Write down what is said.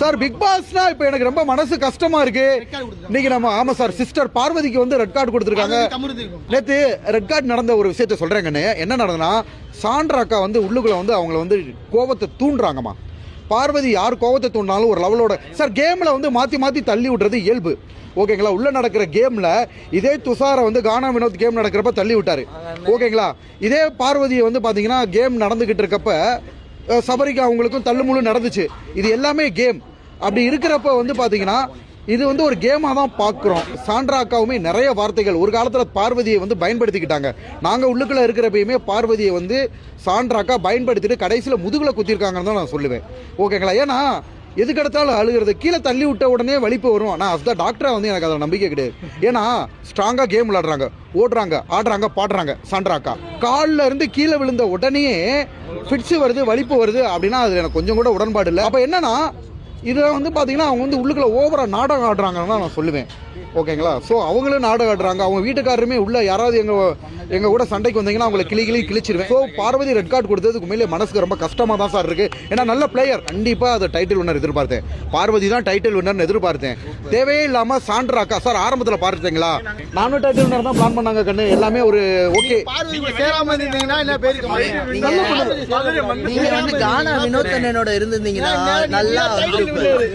Sir big பாஸ்னா இப்போ எனக்கு ரொம்ப மனசு கஷ்டமா இருக்கு. இன்னைக்கு நம்ம ஆமா சார் சிஸ்டர் பார்வதிக்கு வந்து ரெட் கார்டு கொடுத்துருக்காங்க. நேத்து ரெட் கார்டு நடந்த ஒரு விஷயத்த சொல்றேங்கன்னு என்ன நடந்ததுன்னா சாண்ட்ரா அக்கா வந்து உள்ளுக்குள்ள வந்து அவங்கள வந்து கோபத்தை தூண்டுறாங்கம்மா. பார்வதி யார் கோபத்தை தூண்டினாலும் ஒரு லெவலோட சார் கேம்ல வந்து மாத்தி மாத்தி தள்ளி விடுறது இயல்பு. ஓகேங்களா உள்ள நடக்கிற கேம்ல இதே துஷாரை வந்து கானா வினோத் கேம் நடக்கிறப்ப தள்ளி விட்டாரு. ஓகேங்களா இதே பார்வதியை வந்து பாத்தீங்கன்னா கேம் நடந்துகிட்டு இருக்கப்ப சபரிக்கு அவங்களுக்கும் தள்ளுமுள்ளு நடந்துச்சு. இது எல்லாமே கேம் அப்படி இருக்கிறப்ப வந்து பார்த்தீங்கன்னா இது வந்து ஒரு கேமாக தான் பார்க்குறோம் சாண்ட்ரா அக்காவுமே நிறைய வார்த்தைகள். ஒரு காலத்தில் பார்வதியை வந்து பயன்படுத்திக்கிட்டாங்க. நாங்கள் உள்ளுக்குள்ள இருக்கிறப்பயுமே பார்வதியை வந்து சாண்ட்ரா அக்கா பயன்படுத்திட்டு கடைசியில் முதுகில் குத்திருக்காங்கன்னு தான் நான் சொல்லுவேன். ஓகேங்களா? ஏன்னா எதுக்கெடுத்தாலும் அழுகிறது. கீழே தள்ளி விட்ட உடனே வலிப்பு வரும். ஆனால் ஆஃப் த டாக்டராக வந்து எனக்கு அதில் நம்பிக்கை கிடையாது. ஏன்னா ஸ்ட்ராங்காக கேம் விளாடுறாங்க ஓடுறாங்க ஆடுறாங்க பாடுறாங்க சாண்ட்ரா காலில் இருந்து கீழே விழுந்த உடனே ஃபிட்ஸு வருது வலிப்பு வருது அப்படின்னா அதில் எனக்கு கொஞ்சம் கூட உடன்பாடு இல்லை. அப்போ என்னன்னா இதில் வந்து பார்த்தீங்கன்னா அவங்க வந்து உள்ளுக்குள்ள ஓவரா நாடகம் ஆடுறாங்கன்னு தான் நான் சொல்லுவேன். ஓகேங்களா ஸோ அவங்களும் நாடகம் ஆடுறாங்க. அவங்க வீட்டுக்காரருமே உள்ள யாராவது எங்க எங்க கூட சண்டைக்கு வந்தீங்கன்னா அவங்களை கிளி கிளி கிழிச்சிருவேன். ஸோ பார்வதி ரெட் கார்டு கொடுத்ததுக்கு உண்மையிலே மனசுக்கு ரொம்ப கஷ்டமா தான் சார் இருக்கு. ஏன்னா நல்ல பிளேயர் கண்டிப்பா அது டைட்டில் வின்னர் எதிர்பார்த்தேன். பார்வதி தான் டைட்டில் வின்னர்னு எதிர்பார்த்தேன். தேவையே இல்லாம சாண்ட்ரா அக்கா சார் ஆரம்பத்தில் பார்த்தீங்களா நானும் டைட்டில் வின்னர் தான் பிளான் பண்ணாங்க கண்ணு. எல்லாமே ஒரு ஓகே பார்வதிக்கு சேராம இருந்தீங்கன்னா என்ன பேருக்கு நீங்க நீங்க வந்து கானா வினோத் அண்ணனோட இருந்திருந்தீங்கன்னா நல்லா Yeah.